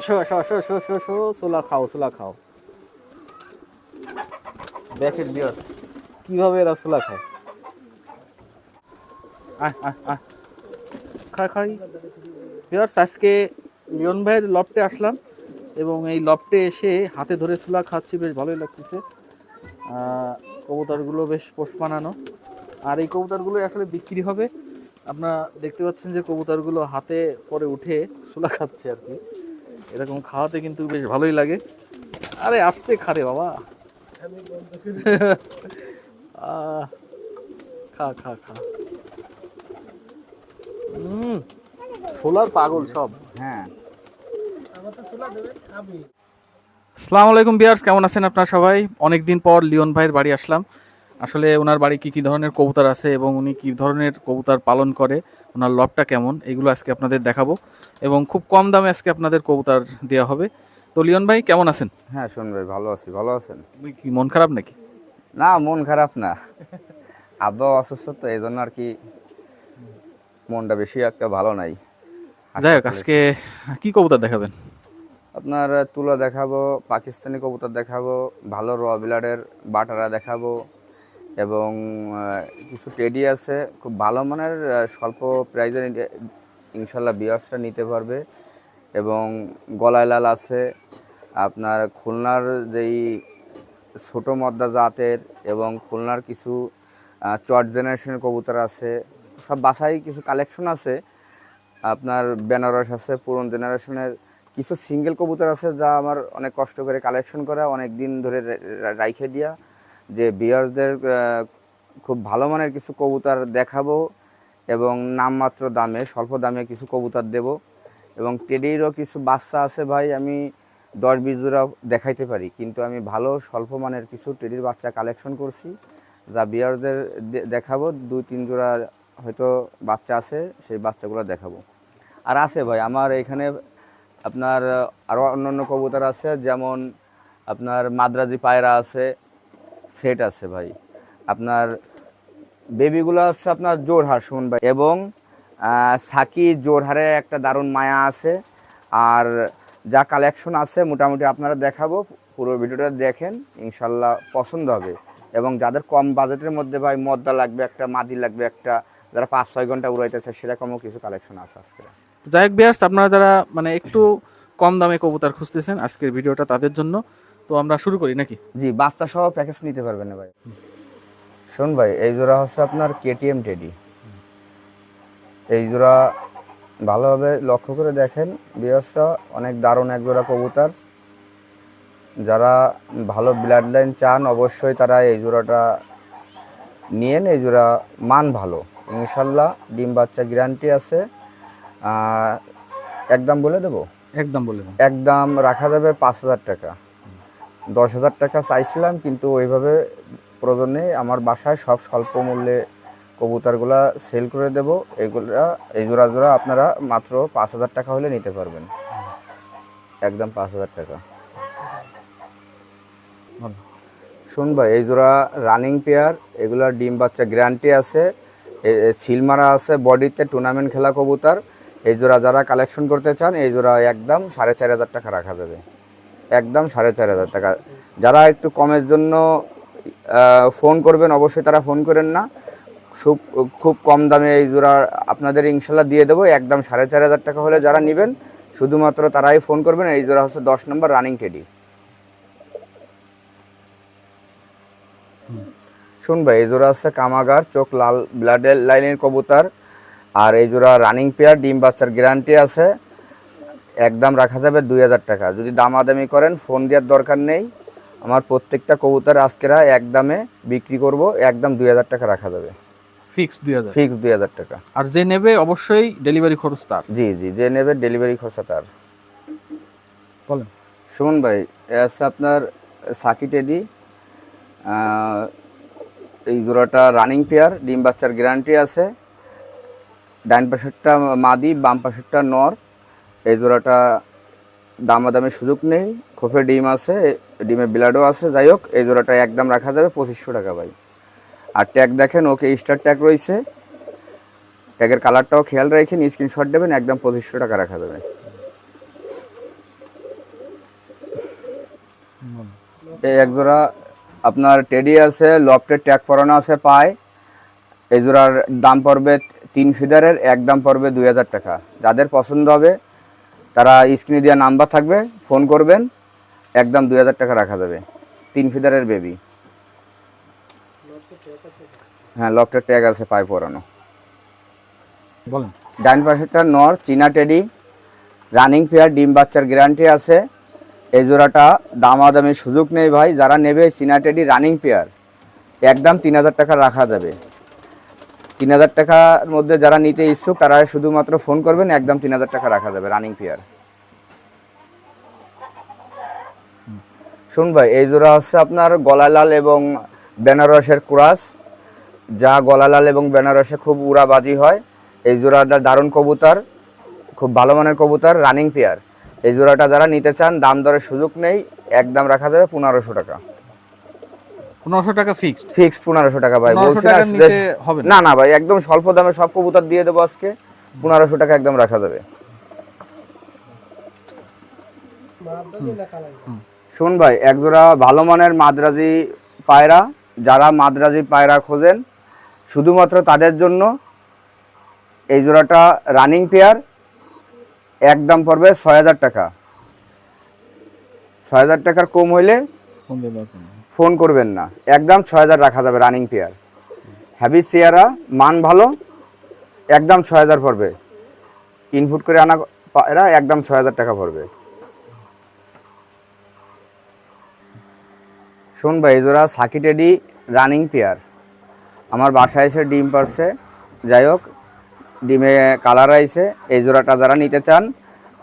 এসো এসো এসো এসো এসো এসো সোলা খাও সোলা খাও। দেখেন বিয়ার কীভাবে এরা সোলা খায়। খাই খাই। বিয়ার্স আজকে লিওন ভাইয়ের লফটে আসলাম এবং এই লফটে এসে হাতে ধরে সোলা খাচ্ছি, বেশ ভালোই লাগতেছে। কবুতরগুলো বেশ পোষ বানানো। আর এই কবুতরগুলো আসলে বিক্রি হবে। আপনারা দেখতে পাচ্ছেন যে কবুতরগুলো হাতে পরে উঠে সোলা খাচ্ছে আর কি। এরকম খাওয়াতে কিন্তু বেশ ভালোই লাগে। আরে আস্তে খারে বাবা। খা খা খা। হুম সোলার পাগল সব। হ্যাঁ। আসসালামু আলাইকুম বিয়ার্স কেমন আছেন আপনারা সবাই? অনেক দিন পর লিওন ভাইয়ের বাড়ি আসলাম। আসলে ওনার বাড়ি কি কি ধরনের কবুতর আছে এবং উনি কি ধরনের কবুতর পালন করে ওনার লবটা কেমন এগুলো আজকে আপনাদের দেখাবো এবং খুব কম দামে আজকে আপনাদের কবুতর দেওয়া হবে। তো লিওন ভাই কেমন আছেন? হ্যাঁ শোন ভাই ভালো আছি ভালো আছেন? কি মন খারাপ নাকি? না মন খারাপ না। আব্বা অসুস্থ তো এই জন্য আর কি মনটা বেশি একটা ভালো নাই। যাই হোক আজকে কি কবুতর দেখাবেন? আপনার তুলা দেখাবো পাকিস্তানি কবুতর দেখাবো ভালো র বাটারা দেখাবো এবং কিছু টেডি আছে, খুব ভালো মানের স্বল্প প্রাইজের ইনশাল্লাহ বিয়ার্সটা নিতে পারবে। এবং গলায় লাল আছে, আপনার খুলনার যেই ছোট মদ্দা জাতের এবং খুলনার কিছু চট জেনারেশনের কবুতর আছে, সব বাসায় কিছু কালেকশন আছে। আপনার বেনারস আছে, পুরন জেনারেশনের কিছু সিঙ্গেল কবুতর আছে যা আমার অনেক কষ্ট করে কালেকশন করা অনেক দিন ধরে রাইখে দিয়া। যে বিয়ার্সদের খুব ভালো মানের কিছু কবুতর দেখাবো এবং নামমাত্র দামে, স্বল্প দামে কিছু কবুতর দেব এবং টেডিরও কিছু বাচ্চা আছে ভাই, আমি দশ বিশ জোড়া দেখাইতে পারি। কিন্তু আমি ভালো, স্বল্প মানের কিছু টেডির বাচ্চা কালেকশন করছি, যা বিয়ারদের দেখাবো। দুই, তিন জোড়া হয়তো বাচ্চা আছে, সেই বাচ্চাগুলো দেখাবো। আর আছে ভাই, আমার এখানে আপনার আরও অন্যান্য কবুতর আছে, যেমন আপনার মাদ্রাজি পায়রা আছে সেট আছে ভাই। আপনার বেবিগুলো হচ্ছে আপনার জোরহার শুন ভাই এবং সাকি জোরহারে একটা দারুণ মায়া আছে। আর যা কালেকশন আছে মোটামুটি আপনারা দেখাবো, পুরো ভিডিওটা দেখেন, ইনশাল্লাহ পছন্দ হবে। এবং যাদের কম বাজেটের মধ্যে ভাই মদ্দা লাগবে, একটা মাদি লাগবে, একটা যারা পাঁচ ছয় ঘণ্টা উড়াইতেছে সেরকমও কিছু কালেকশন আছে আজকে। যাই হোক আপনারা যারা মানে একটু কম দামে কবুতর খুঁজতেছেন আজকের ভিডিওটা তাদের জন্য। তো আমরা শুরু করি নাকি? জি বাচ্চা সহ প্যাকেজ নিতে পারবেন না ভাই। শোন ভাই এই জোড়া হচ্ছে আপনার কেটিএম টেডি এই জোড়া ভালোভাবে লক্ষ্য করে দেখেন বিয়ার্সটা অনেক দারুণ এক জোড়া কবুতর। যারা ভালো ব্লাড লাইন চান অবশ্যই তারা এই জোড়াটা নিয়েন। এই জোড়া মান ভালো। ইনশাল্লাহ ডিম বাচ্চা গ্যারান্টি আছে। একদম বলে দেবো? একদম বলে দেন একদম রাখা যাবে পাঁচ হাজার টাকা। দশ হাজার টাকা চাইছিলাম, কিন্তু ওইভাবে প্রয়োজন আমার বাসায় সব স্বল্প মূল্যে কবুতরগুলা সেল করে দেব। এগুলা, এই জোড়া জোড়া আপনারা মাত্র পাঁচ হাজার টাকা হলে নিতে পারবেন। একদম পাঁচ হাজার টাকা। শুন ভাই, এই জোড়া রানিং পেয়ার এগুলার ডিম বাচ্চা গ্যারান্টি আছে। ছিল মারা আছে বডিতে টুর্নামেন্ট খেলা কবুতর। এই জোড়া যারা কালেকশন করতে চান, এই জোড়া একদম সাড়ে চার হাজার টাকা রাখা যাবে। একদম সাড়ে চার হাজার টাকা। যারা একটু কমের জন্য ফোন করবেন, অবশ্যই তারা ফোন করেন না। খুব খুব কম দামে এই জোড়া আপনাদের ইনশাল্লাহ দিয়ে দেবো। একদম সাড়ে চার হাজার টাকা হলে যারা নেবেন, শুধুমাত্র তারাই ফোন করবেন। এই জোড়া হচ্ছে দশ নম্বর রানিং টেডি শুন ভাই, এই জোড়া আছে কামাগার, চোখ লাল ব্লাডের লাইনের কবুতর। আর এই জোড়া রানিং পেয়ার ডিম বাচ্চার গ্যারান্টি আছে। একদম রাখা যাবে দুই হাজার টাকা। যদি দামাদামি করেন ফোন দেওয়ার দরকার নেই। আমার প্রত্যেকটা কবুতর আজকেরা একদমে বিক্রি করব একদম দুই হাজার টাকা রাখা যাবে। ফিক্স দুই হাজার। ফিক্স দুই হাজার টাকা। আর যে নেবে অবশ্যই ডেলিভারি খরচ তার। জি জি যে নেবে ডেলিভারি খরচা তার। বলেন। সুমন ভাই আছে আপনার সাকি টেডি এই জোড়াটা রানিং পেয়ার ডিম বাচ্চার গ্যারান্টি আছে। ডাইন পাশেরটা মাদি বাম পাশেরটা নর। এই জোড়াটা দামাদামের সুযোগ নেই খোপে ডিম আছে ডিমে ব্লাডও আছে, যাই হোক, এই জোড়াটা একদম রাখা যাবে পঁচিশশো টাকা ভাই। আর ট্যাগ দেখেন, ওকে স্টার ট্যাগ রয়েছে। ট্যাগের কালারটাও খেয়াল রাখেন স্ক্রিনশট দেবেন, একদম পঁচিশশো টাকা রাখা যাবে। এই এক জোড়া আপনার টেডি আছে লফটের ট্যাগ পরানো আছে পায়। এই জোড়ার দাম পড়বে তিন ফিদারের এক দাম পড়বে দুই হাজার টাকা। যাদের পছন্দ হবে তারা স্ক্রিনে দেওয়া নাম্বার থাকবে ফোন করবেন একদম দুই হাজার টাকা রাখা যাবে। তিন ফিদারের বেবি হ্যাঁ লফটের ট্যাগ আছে পায় পরানো। বলেন। ডাইন পাশেরটা নর চীনা টেডি রানিং ফেয়ার ডিম বাচ্চার গ্যারান্টি আছে। এই জোড়াটা দামাদামির সুযোগ নেই ভাই যারা নেবে চীনা টেডি রানিং পেয়ার একদম তিন হাজার টাকা রাখা যাবে। তিন হাজার টাকার মধ্যে যারা নিতে ইচ্ছুক, তারা শুধুমাত্র ফোন করবেন, একদম তিন হাজার টাকা রাখা যাবে রানিং পেয়ার শুন ভাই, এই জোড়া হচ্ছে আপনার গলালাল এবং বেনারসের কুরাস। যা গলালাল এবং বেনারসে খুব উড়াবাজি হয়, এই জোড়াটা দারুণ কবুতর, খুব ভালো মানের কবুতর রানিং পেয়ার এই জোড়াটা যারা নিতে চান, দাম দরের সুযোগ নেই, একদম রাখা যাবে পনেরোশো টাকা। পনেরোশো টাকা ফিক্সড ফিক্স পনেরোশো টাকা ভাই বলছি হবে না। না ভাই একদম স্বল্প দামে সব কবুতর দিয়ে দেবো আজকে। পনেরোশো টাকা একদম রাখা যাবে। শুন ভাই একজোড়া ভালো মানের মাদ্রাজি পায়রা যারা মাদ্রাজি পায়রা খোঁজেন শুধুমাত্র তাদের জন্য এই জোড়াটা রানিং পেয়ার একদম পড়বে ছয় হাজার টাকা। ছয় হাজার টাকার কম হইলে ফোন করবেন না। একদম ছয় হাজার রাখা যাবে রানিং পেয়ার হ্যাভি চেয়ারা মান ভালো, একদম ছয় হাজার পড়বে। ইনপুট করে আনা এরা একদম ছয় হাজার টাকা পড়বে। শোন ভাই জোড়া সাকিটেডি রানিং পেয়ার আমার বাসায় এসে ডিম পারছে। যাই হোক, ডিমে কালার আইছে। এই জোড়াটা যারা নিতে চান,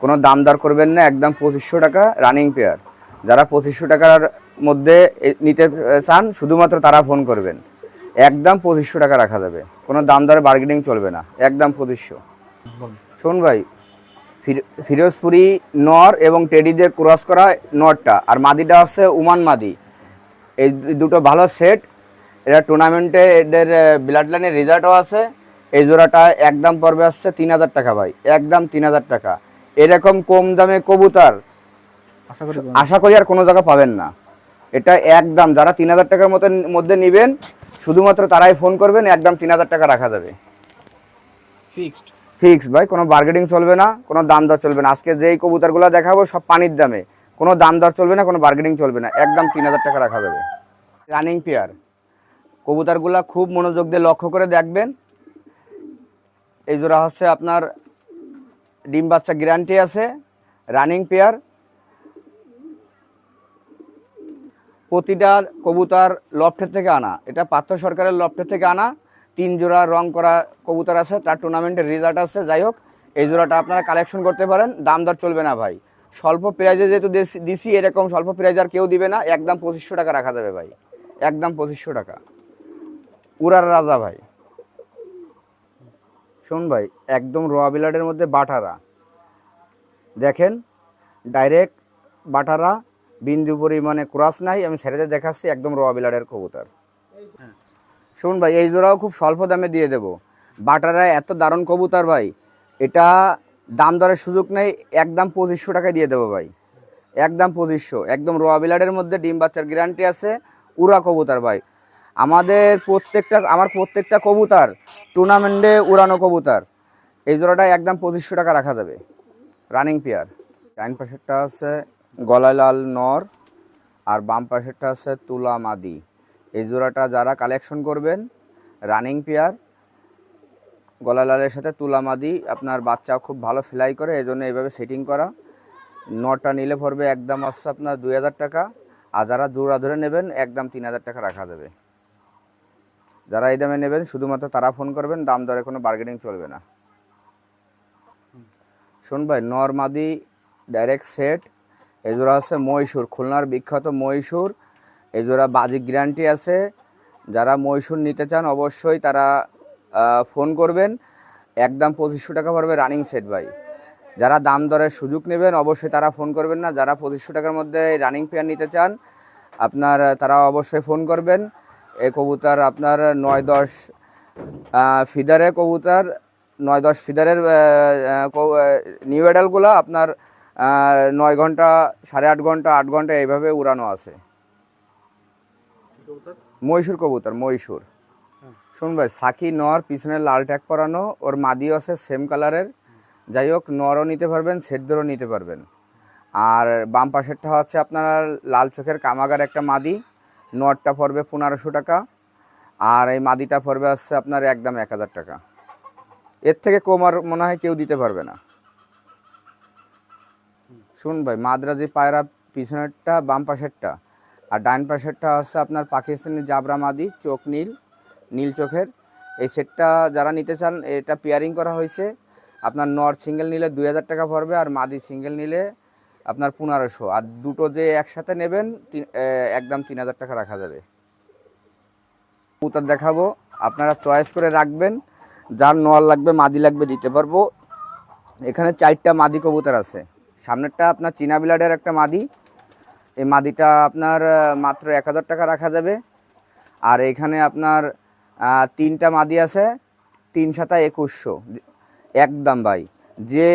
কোনো দাম দর করবেন না। একদম পঁচিশশো টাকা রানিং পেয়ার যারা পঁচিশশো টাকার মধ্যে নিতে চান শুধুমাত্র তারা ফোন করবেন। একদম পঁচিশশো টাকা রাখা যাবে। কোনো দাম দরে বার্গেনিং চলবে না। একদম পঁচিশশো। শোন ভাই ফিরোজপুরি নর এবং টেডি দিয়ে ক্রস করা নরটা আর মাদিটা হচ্ছে উমান মাদি। এই দুটো ভালো সেট এরা টুর্নামেন্টে এদের ব্লাড লাইনের রেজাল্টও আছে। এই জোড়াটা একদম পর্বে আসছে তিন হাজার টাকা ভাই। একদম তিন হাজার টাকা। এরকম কম দামে কবুতার আশা করি আশা করি আর কোনো জায়গা পাবেন না। এটা একদম যারা তিন হাজার টাকার মতো মধ্যে নেবেন শুধুমাত্র তারাই ফোন করবেন একদম তিন হাজার টাকা রাখা যাবে। ফিক্সড ফিক্স ভাই কোনো বার্গেনিং চলবে না কোনো দাম দর চলবে না। আজকে যেই কবুতরগুলো দেখাবো সব পানির দামে। কোনো দাম দর চলবে না কোনো বার্গেনিং চলবে না। একদম তিন হাজার টাকা রাখা যাবে। রানিং পেয়ার কবুতরগুলো খুব মনোযোগ দিয়ে লক্ষ্য করে দেখবেন। এই জোড়া হচ্ছে আপনার ডিম বাচ্চা গ্যারান্টি আছে। রানিং পেয়ার প্রতিটা কবুতর লফটের থেকে আনা। এটা পার্থ সরকারের লফটের থেকে আনা। তিন জোড়া রং করা কবুতর আছে, তার টুর্নামেন্টের রেজাল্ট আছে। যাই হোক, এই জোড়াটা আপনারা কালেকশন করতে পারেন। দাম দর চলবে না ভাই। স্বল্প প্রাইজে যেহেতু দেছি- এরকম স্বল্প প্রাইজ আর কেউ দিবে না। একদম পঁচিশশো টাকা রাখা যাবে ভাই। একদম পঁচিশশো টাকা। উড়ার রাজা ভাই। শোন ভাই, একদম রোয়া বিলাডের মধ্যে বাটারা। দেখেন ডাইরেক্ট বাটারা বিন্দু পরিমাণে ক্রস নাই, আমি ছেড়ে দেখাচ্ছি একদম রোয়া বিলাডের কবুতর। শুন ভাই, এই জোড়াও খুব স্বল্প দামে দিয়ে দেবো। বাটারা এত দারুণ কবুতর ভাই, এটা দাম দরের সুযোগ নেই, একদম পঁচিশশো টাকায় দিয়ে দেবো ভাই। একদম পঁচিশশো, একদম রোয়া বিলাডের মধ্যে ডিম বাচ্চার গ্যারান্টি আছে, উড়া কবুতর ভাই। আমাদের প্রত্যেকটা, আমার প্রত্যেকটা কবুতর টুর্নামেন্টে উড়ানো কবুতর। এই জোড়াটা একদম পঁচিশশো টাকা রাখা যাবে। রানিং পেয়ার ডাইন পাশেরটা আছে গলায় লাল নর আর বাম পাশেরটা আছে তুলা মাদি। এই জোড়াটা যারা কালেকশন করবেন রানিং পেয়ার গলা লালের সাথে তুলা মাদি আপনার বাচ্চা খুব ভালো ফ্লাই করে এই জন্য এইভাবে সেটিং করা। নটা নিলে পড়বে একদম আসছে আপনার দুই হাজার টাকা আর যারা দৌড়া ধরে নেবেন একদম তিন হাজার টাকা রাখা যাবে। যারা এই দামে নেবেন শুধুমাত্র তারা ফোন করবেন দাম দরে কোনো বার্গেনিং চলবে না। শোন ভাই নরমাদি ডাইরেক্ট সেট এজোড়া আছে মহীশূর, খুলনার বিখ্যাত মহীশূর। এজোড়া বাজিক গ্যারান্টি আছে। যারা মহীশূর নিতে চান অবশ্যই তারা ফোন করবেন। একদম পঁচিশশো টাকা পড়বে রানিং সেট ভাই। যারা দাম দরের সুযোগ নেবেন অবশ্যই তারা ফোন করবেন না। যারা পঁচিশশো টাকার মধ্যে রানিং পেয়ার নিতে চান, আপনার, তারা অবশ্যই ফোন করবেন। এই কবুতর আপনার নয় দশ ফিদারে কবুতর, নয় দশ ফিদারের নিউ অ্যাডালগুলো আপনার নয় ঘণ্টা, সাড়ে আট ঘণ্টা আট ঘণ্টা এইভাবে উড়ানো আছে। মহীশূর কবুতর, মহীশূর। শুন ভাই, সাকি, নর পিছনে লাল ট্যাগ পরানো, ওর মাদিও আছে, সেম কালারের। যাই হোক, নরও নিতে পারবেন সেদ্ধরও নিতে পারবেন। আর বাম পাশেরটা হচ্ছে আপনার লাল চোখের কামাগার একটা মাদি। নরটা পড়বে পনেরোশো টাকা। আর এই মাদিটা পড়বে হচ্ছে আপনার একদম এক হাজার টাকা। এর থেকে কম আর মনে হয় কেউ দিতে পারবে না। শুন ভাই, মাদ্রাজি পায়রা পিছনেরটা, বাম পাশেরটা। আর ডাইন পাশেরটা হচ্ছে আপনার পাকিস্তানি জাবরা মাদি, চোখ নীল নীল চোখের। এই সেটটা যারা নিতে চান, এটা পেয়ারিং করা হয়েছে। আপনার নর সিঙ্গেল নিলে দুই হাজার টাকা পড়বে আর মাদি সিঙ্গেল নিলে আপনার পনেরোশো। আর দুটো যে একসাথে নেবেন একদম তিন হাজার টাকা রাখা যাবে। কবুতর দেখাবো, আপনারা চয়েস করে রাখবেন। যার নর লাগবে, মাদি লাগবে, দিতে পারব। এখানে চারটা মাদি কবুতর আছে। সামনেরটা আপনার চীনা বিলাডের একটা মাদি। এই মাদিটা আপনার মাত্র এক হাজার টাকা রাখা যাবে। আর এখানে আপনার তিনটা মাদি আছে, তিন সাতা একুশশো। একদম ভাই। যে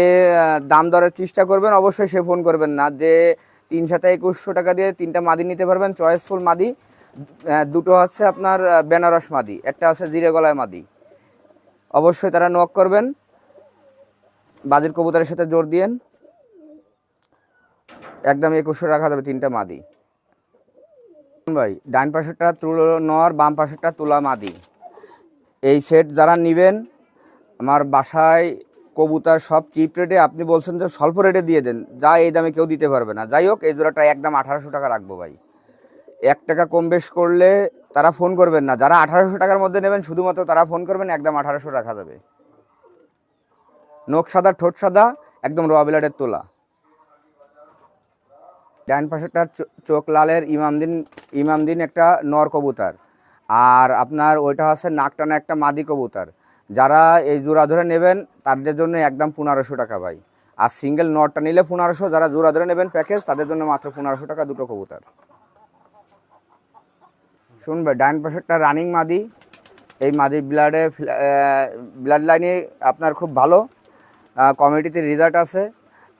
দাম দরের চেষ্টা করবেন, অবশ্যই সে ফোন করবেন না। যে, তিন সাতা একুশশো টাকা দিয়ে তিনটা মাদি নিতে পারবেন, চয়েসফুল মাদি। দুটো হচ্ছে আপনার বেনারস মাদি, একটা আছে জিরে গলায় মাদি। অবশ্যই তারা নক করবেন। বাজির কবুতরের সাথে জোর দিয়েন। একদম একুশশো রাখা যাবে তিনটা মাদি। ভাই, ডান পাশেরটা তুলো নর, বাম পাশেরটা তুলা মাদি। এই সেট যারা নেবেন, আমার বাসায় কবুতর সব চিপ রেটে আপনি বলছেন যে স্বল্প রেটে দিয়ে দেন, যা এই দামে কেউ দিতে পারবে না। যাই হোক, এই জোড়াটা একদম আঠারোশো টাকা রাখব ভাই। এক টাকা কম বেশ করলে তারা ফোন করবেন না। যারা আঠারোশো টাকার মধ্যে নেবেন, শুধুমাত্র তারা ফোন করবেন, একদম আঠারোশো রাখা যাবে। নখ সাদা, ঠোঁট সাদা, একদম রবিলাটের তোলা। ডান পাশেরটা চোখ লালের ইমামদিন ইমামদিন একটা নর কবুতর। আর আপনার ওইটা হচ্ছে নাকটানা একটা মাদি কবুতর। যারা এই জোড়া ধরে নেবেন, তাদের জন্য একদম পনেরোশো টাকা ভাই। আর সিঙ্গেল নটটা নিলে পনেরোশো, যারা জোড়া ধরে নেবেন প্যাকেজ, তাদের জন্য মাত্র পনেরোশো টাকা দুটো কবুতর। শুনবে ডান পাশেরটা রানিং মাদি। এই মাদি ব্লাডে ব্লাড লাইনে আপনার খুব ভালো কমিটিতে রেজাল্ট আছে।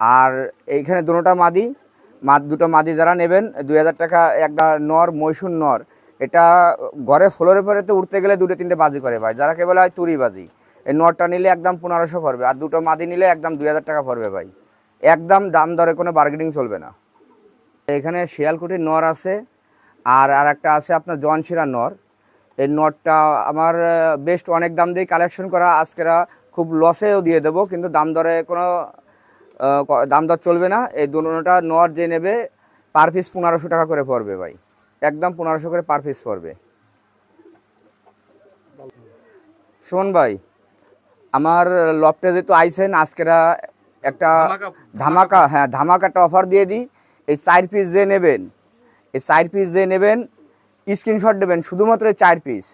আর এইখানে দুটোটা মাদি। মা দুটো মাদি যারা নেবেন, দুই হাজার টাকা একটা নর মৈশুর নর, এটা ঘরে ফ্লোরে পরে তো উঠতে গেলে দুটো তিনটে বাজি করে ভাই, যারা কেবল হয় তুরি বাজি। এই নরটা নিলে একদম পনেরোশো পড়বে, আর দুটো মাদি নিলে একদম দুই হাজার টাকা পড়বে ভাই। একদম দাম দরে কোনো বার্গেনিং চলবে না। এখানে শিয়ালকুটির নর আছে, আর আর একটা আছে আপনার জনশিরা নর। এই নটটা আমার বেস্ট অনেক দাম দিয়ে কালেকশন করা, আজকেরা খুব লসেও দিয়ে দেবো, কিন্তু দাম দরে কোনো দাম দর চলবে না। এই দুটোটা নর যে নেবে পার পিস পনেরোশো টাকা করে পড়বে ভাই। একদম পনেরোশো করে পার পিস পড়বে। শোন ভাই আমার লফটে যেহেতু আইসেন আজকেরা একটা ধামাকা হ্যাঁ ধামাকাটা অফার দিয়ে দিই। এই চার পিস যে নেবেন এই চার পিস যে নেবেন স্ক্রিনশট দেবেন শুধুমাত্র এই চার পিস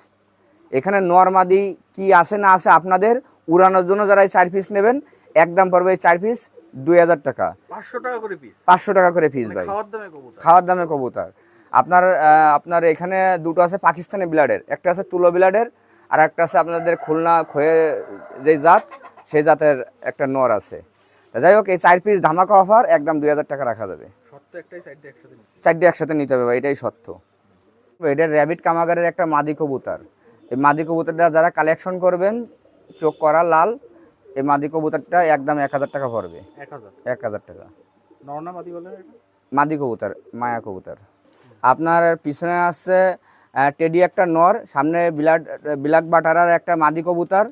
এখানে নর্মাদি কি আছে না আছে আপনাদের উড়ানোর জন্য যারা এই চার পিস নেবেন একদম পড়বে এই চার পিস দুই হাজার টাকা। পাঁচশো টাকা করে পিস পাঁচশো টাকা করে পিস ভাই। খাওয়ার দামে কবুতর। খাওয়ার দামে কবুতর। আপনার আপনার এখানে দুটো আছে পাকিস্তানি ব্লাডের। একটা আছে তুলো ব্লাডের আর একটা আছে আপনাদের খুলনা খয়ে যে জাত সেই জাতের একটা নর আছে। যাই হোক এই চার পিস ধামাকা অফার একদম দুই হাজার টাকা রাখা যাবে। সত্য একটাই সাইড একসাথে চারটে একসাথে নিতে হবে ভাই এটাই সত্য এটা র্যাবিট কামাগারের একটা মাদি কবুতর। এই মাদি কবুতরটা যারা কালেকশন করবেন চোখ করা লাল এই মাদি কবুতরটা একদম এক হাজার টাকা পড়বে। এক হাজার? টাকা। মাদি কবুতর মায়া কবুতর। আপনার পিছনে আছে টেডি একটা নর সামনে বিলাক বিলাক বাটারার একটা মাদি কবুতর।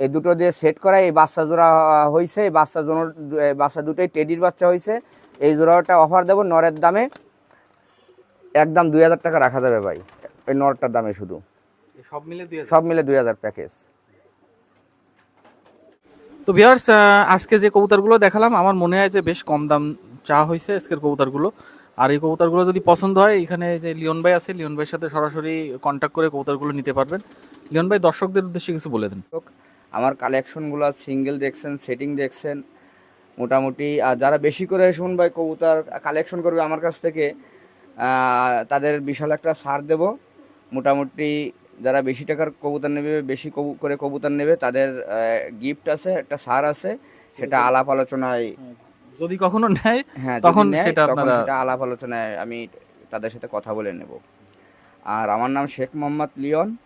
এই দুটো দিয়ে সেট করা এই বাচ্চা জোড়া হয়েছে এই বাচ্চা জোড়া বাচ্চা দুটোই টেডির বাচ্চা হয়েছে এই জোড়াটা অফার দেবো নরের দামে। একদম দুই হাজার টাকা রাখা যাবে ভাই এই নরটার দামে শুধু। সব মিলে সব মিলে দুই হাজার প্যাকেজ তো ভিউয়ার্স আজকে যে কবুতরগুলো দেখালাম, আমার মনে হয় যে বেশ কম দাম চা হয়েছে আজকের কবুতরগুলো। আর এই কবুতরগুলো যদি পছন্দ হয়, এখানে যে লিওন ভাই আছে, লিওন ভাইয়ের সাথে সরাসরি কন্ট্যাক্ট করে কবুতরগুলো নিতে পারবেন। লিওন ভাই, দর্শকদের উদ্দেশ্যে কিছু বলে দেন। আমার কালেকশনগুলো সিঙ্গেল দেখছেন সেটিং দেখছেন, মোটামুটি, আর যারা বেশি করে শুন ভাই কবুতর কালেকশন করবে আমার কাছ থেকে তাদের বিশাল একটা ছাড় দেব। মোটামুটি যারা বেশি টাকার কবুতর নেবে বেশি কবু- করে কবুতর নেবে তাদের গিফট আছে একটা ছাড় আছে সেটা আলাপ আলোচনায় যদি কখনো নেয় হ্যাঁ তখন সেটা আপনারা- সেটা আলাপ আলোচনায় আমি তাদের সাথে কথা বলে নেব। আর আমার নাম শেখ মোহাম্মদ লিওন।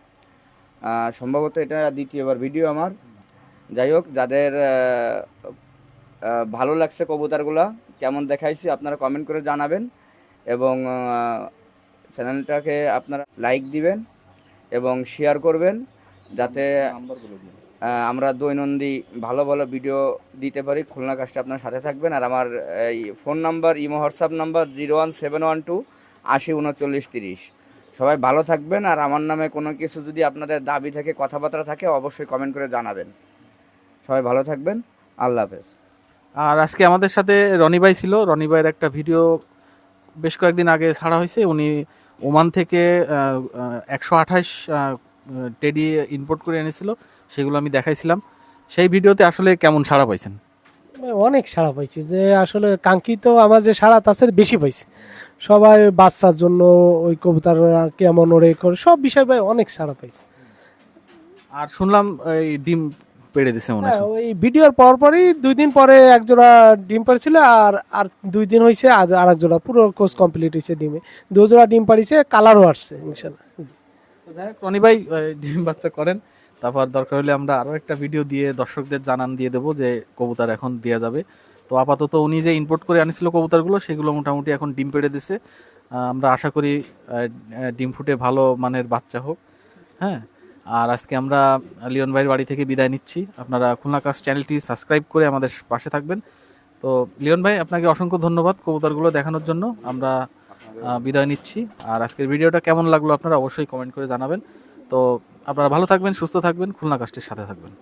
সম্ভবত এটা দ্বিতীয়বার ভিডিও আমার। যাই হোক যাদের ভালো লাগছে কবুতরগুলো কেমন দেখাইছি আপনারা কমেন্ট করে জানাবেন। এবং চ্যানেলটাকে আপনারা লাইক দিবেন। এবং শেয়ার করবেন যাতে আমরা দৈনন্দিন ভালো ভালো ভিডিও দিতে পারি। খুলনা কাজটা আপনার সাথে থাকবেন। আর আমার এই phone number imo WhatsApp number zero one seven one two আশি উনচল্লিশ তিরিশ। সবাই ভালো থাকবেন। আর আমার নামে কোনো কিছু যদি আপনাদের দাবি থাকে কথাবার্তা থাকে অবশ্যই কমেন্ট করে জানাবেন। সবাই ভালো থাকবেন। আল্লাহ হাফেজ। আর আজকে আমাদের সাথে রনি ভাই ছিল। রনি ভাইয়ের একটা ভিডিও বেশ কয়েকদিন আগে ছাড়া হয়েছে। উনি ওমান থেকে একশো আঠাশ টেডি ইম্পোর্ট করে এনেছিল সেগুলো আমি দেখাইছিলাম। সেই ভিডিওতে আসলে কেমন সাড়া পাইছেন? অনেক সাড়া পাইছি যে আসলে কাঙ্ক্ষিত আমার যে সাড়া তার সাথে বেশি পাইছি। সবাই বাচ্চার জন্য ওই কবুতর কেমন ওরে করে সব বিষয় ভাই অনেক সাড়া পাইছি। আর শুনলাম এই ডিম পেড়ে দিছে মনে হ্যাঁ, হয় ওই ভিডিওর পর পরই দুই দিন পরে এক জোড়া ডিম পাড়ছিল আর আর দুই দিন হয়েছে আজ আর এক জোড়া পুরো কোর্স কমপ্লিট হয়েছে ডিমে। দু জোড়া ডিম পাড়িছে কালারও আসছে ইনশাল্লাহ। তো রনি ভাই ডিম বাচ্চা করেন। তারপর দরকার হলে আমরা আরও একটা ভিডিও দিয়ে দর্শকদের জানান দিয়ে দেবো যে কবুতর এখন দেওয়া যাবে। তো আপাতত উনি যে ইম্পোর্ট করে আনিছিল কবুতরগুলো সেগুলো মোটামুটি এখন ডিম পেড়ে দিছে। আমরা আশা করি ডিম ফুটে ভালো মানের বাচ্চা হোক। হ্যাঁ আর আজকে আমরা লিওন ভাইয়ের বাড়ি থেকে বিদায় নিচ্ছি। আপনারা খুলনা কাজ চ্যানেলটি সাবস্ক্রাইব করে আমাদের পাশে থাকবেন। তো লিওন ভাই, আপনাকে অসংখ্য ধন্যবাদ কবুতরগুলো দেখানোর জন্য। আমরা বিদায় নিচ্ছি। আর আজকের ভিডিওটা কেমন লাগল আপনারা অবশ্যই কমেন্ট করে জানাবেন। তো আপনারা ভালো থাকবেন, সুস্থ থাকবেন, খুলনা কাস্টের সাথে থাকবেন।